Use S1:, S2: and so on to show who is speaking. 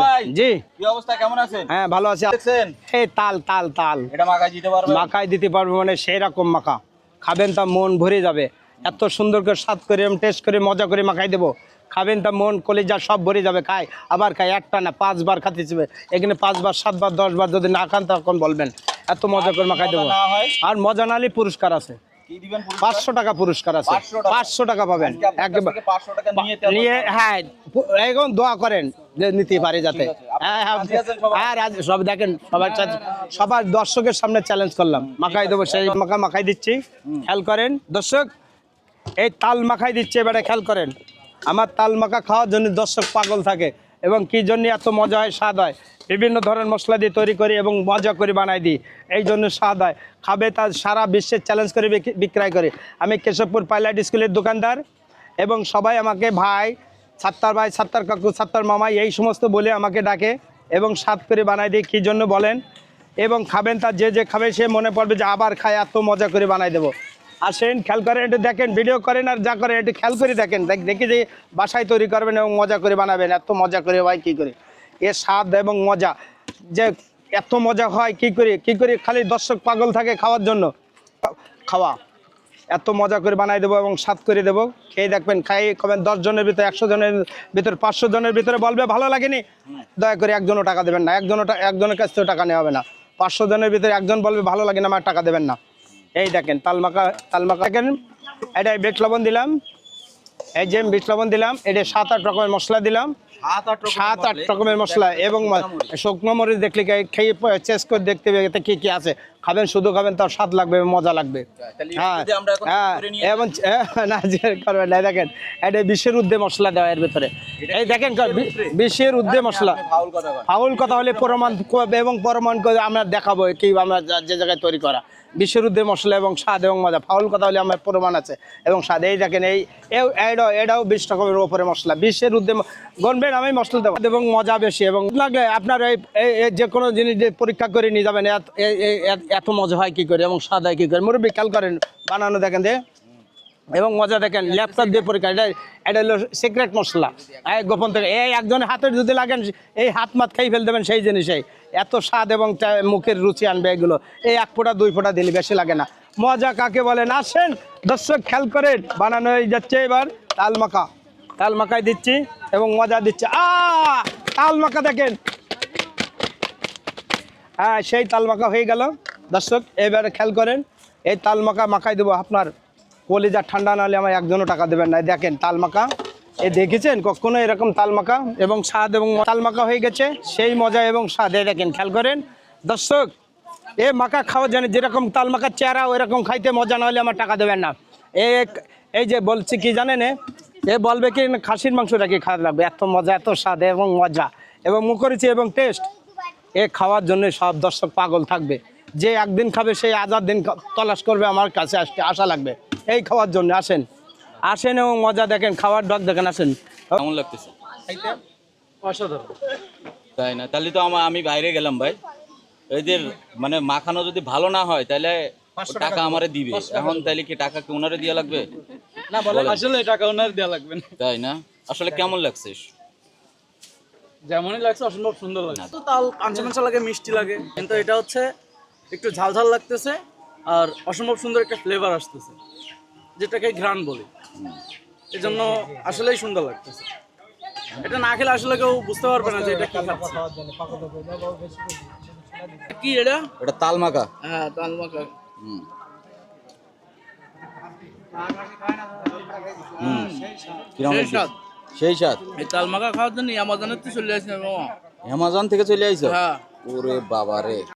S1: ভাই
S2: জি।
S1: কি অবস্থা? কেমন আছেন?
S2: হ্যাঁ ভালো আছি।
S1: দেখছেন?
S2: এই তাল তাল তাল।
S1: এটা মাখায় দিতে পারবেন?
S2: মাখায় দিতে পারব মানে সেই রকম মাখা। খাবেন তা মন ভরে যাবে। এত সুন্দর করে স্বাদ করে টেস্ট করে মজা করে মাখাই দেবো। খাবেন তা মন কলিজা সব ভরে যাবে খায়। আবার খায় একটা না পাঁচবার খাতে এখানে পাঁচবার সাতবার দশবার যদি না খান তখন বলবেন এত মজা করে মাখাই দেবো? আর মজা নালে পুরস্কার আছে? পাঁচশো টাকা পুরস্কার আছে। পাঁচশো টাকা। পাবেন।
S1: আজকে আপনার কাছ
S2: একবার
S1: থেকে 500 টাকা নিয়ে
S2: হ্যাঁ এখন দোয়া করেন যে নিতে পারে যাতে। হ্যাঁ হ্যাঁ
S1: রাজি
S2: হ্যাঁ সব দেখেন সবার সবার দর্শকের সামনে চ্যালেঞ্জ করলাম। মাখাই দেবো সেই মাখা মাখাই দিচ্ছি। খেয়াল করেন দর্শক এই তাল মাখাই দিচ্ছে এবারে খেয়াল করেন। আমার তাল মাখা খাওয়ার জন্য দর্শক পাগল থাকে এবং কি জন্য এত মজা হয় স্বাদ হয়। বিভিন্ন ধরনের মশলা দিয়ে তৈরি করি এবং মজা করে বানাই দিই। এই জন্য স্বাদ হয়। খাবে তার সারা বিশ্বের চ্যালেঞ্জ করে বিক্রয় করি। আমি কেশবপুর পাইলট স্কুলের দোকানদার এবং সবাই আমাকে ভাই, সাত্তার ভাই, সাত্তার কাকু, সাত্তার মামা এই সমস্ত বলে আমাকে ডাকে এবং স্বাদ করে বানাই দিই। কী জন্য বলেন? এবং খাবেন তার যে যে খাবে সে মনে পড়বে যে আবার খায়, এত মজা করে বানাই দেবো। আসেন, খেয়াল করেন, একটু দেখেন ভিডিও করেন আর যা করেন, একটু খেয়াল করে দেখেন। দেখ- দেখি যে বাসায় তৈরি করবেন এবং মজা করে বানাবেন, এত মজা করে ভাই কী করে। এ স্বাদ এবং মজা। যে এত মজা হয় কি করে? কি করে খালি দর্শক পাগল থাকে খাওয়ার জন্য? খাওয়া। এত মজা করে বানাই দেবো এবং স্বাদ করে দেবো। খেয়ে দেখবেন, খাই কবেন দশ জনের ভিতরে, একশো জনের ভিতরে, পাঁচশো জনের ভিতরে বলবে, ভালো লাগেনি? দয়া করে একজনও টাকা দেবেন না। একজনও একজনের কাছ থেকে টাকা নেওয়া হবে না। পাঁচশো জনের ভিতরে একজন বলবে, ভালো লাগে না আমার টাকা দেবেন না। এই দেখেন, তালমাকা তালমাকা দেখেন, এটাই বিট লবণ দিলাম। এই যে বিট লবণ দিলাম এটা সাত আট রকমের মশলা দিলাম।
S1: সাত আট রকমের মশলা।
S2: এবং। শুকনো মরিচ দেখলে কে- খেয়ে চেস করে দেখতে হবে এতে কি কি আছে খাবেন শুধু খাবেন তার স্বাদ লাগবে মজা লাগবে। হ্যাঁ
S1: এখন
S2: হ্যাঁ এবং হ্যাঁ, না যে করবেন না দেখেন এটা বিশ্বের উদ্দে মশলা দেওয়া এর ভিতরে। এই দেখেন বিশ্বের উদ্দে মশলা।
S1: ফাউল কথা বলেন।
S2: ফাউল কথা হলে প্রমাণ এবং প্রমাণ করে আমরা দেখাবো কি আমরা যে জায়গায় তৈরি করা। বিশ্বের উদ্দে মশলা এবং স্বাদ এবং মজা। ফাউল কথা হলে আমার প্রমাণ আছে এবং স্বাদ। এই দেখেন এই এটাও এটাও বিশ রকমের ওপরে মশলা। বিশ্বের উদ্দে গণবেন আমি মশলা দেবো। এবং মজা বেশি এবং লাগলে আপনার এই যে কোনো জিনিস পরীক্ষা করে নিয়ে যাবেন এত- মজা হয় কি করে এবং স্বাদ হয় কি করে? মুরব্বী, খেয়াল করেন, বানানো দেখেন দে এবং মজা দেখেন, ল্যাপটপ দিয়ে পরীক্ষা, এটা এটা হলো সিক্রেট মশলা। এই গোপন থেকে, এই একজনের হাতের যদি লাগেন, এই হাত মাত খাই ফেল দেবেন সেই জিনিসেই। এত স্বাদ এবং মুখের রুচি আনবে এগুলো। এই এক ফোঁটা, দুই ফোঁটা দিলে বেশি লাগে না। মজা কাকে বলেন? আসেন, দর্শক খেয়াল করেন, বানানো হয়ে যাচ্ছে এবার তাল মাখা। তাল মাখাই দিচ্ছি এবং মজা দিচ্ছে। তাল মাখা দেখেন। হ্যাঁ সেই তাল মাখা হয়ে গেল। দর্শক, এবারে খেয়াল করেন, এই তাল মাখা মাখাই দেবো আপনার। কলিজা ঠান্ডা না হলে আমার একজনও টাকা দেবেন না। দেখেন তাল মাখা এ দেখেছেন কখনো এরকম তাল মাখা এবং স্বাদ এবং তাল মাখা হয়ে গেছে, সেই মজা এবং স্বাদ। এই দেখেন, খেয়াল করেন। দর্শক, এ মাখা খাওয়া জানে, যেরকম তাল মাখার চেহারা ওইরকম খাইতে মজা না হলে আমার টাকা দেবেন না। এ এই যে বলছি কি জানেন এ? বলবে কি, খাসির মাংসটা কি খারাপ লাগবে? এত মজা, এত স্বাদ এবং মজা। এবং মুখরিচি এবং টেস্ট এ খাওয়ার জন্য সব দর্শক পাগল থাকবে। যে একদিন খাবে সেই হাজার দিন তলাশ করবে আমার কাছে আসতে আশা লাগবে। এই খাওয়ার জন্য আসেন। আসেন এবং মজা দেখেন খাওয়ার ডগ দেখেন আসেন।
S1: কেমন লাগতেছে? তাই না? তাহলে তো আমার আমি বাইরে গেলাম ভাই। এদের মানে মাখানো যদি ভালো না হয় তাহলে টাকা আমারে দিবে। এখন তাহলে কি টাকা কি ওনারে দেওয়া লাগবে?
S2: না বলে
S3: আসলে টাকা ওনার দেওয়া লাগবে না।
S1: তাই না? আসলে কেমন লাগছে?
S3: যেমনই লাগছে অসম্ভব সুন্দর লাগছে। তো তাল পাঞ্চা পাঞ্চা লাগে মিষ্টি লাগে। কিন্তু এটা হচ্ছে একটু ঝাল ঝাল লাগতেছে আর অসম্ভব সুন্দর একটা ফ্লেভার আসতেছে যেটাকে ঘ্রাণ বলি। এই জন্য আসলেই সুন্দর লাগতেছে। এটা না খেলে আসলে কেউ বুঝতে পারবে না যে এটা কি খাচ্ছে। কি এটা?
S1: এটা তাল মাখা।
S3: হ্যাঁ তাল মাখা।
S1: হুম।
S3: সেই?
S1: সাত
S3: এই তাল মাখা খাওয়ার জন্য আমাজনের তো চলে আসছে
S1: অ্যামাজন থেকে চলে আইছো?
S3: হ্যাঁ।
S1: ওরে বাবা রে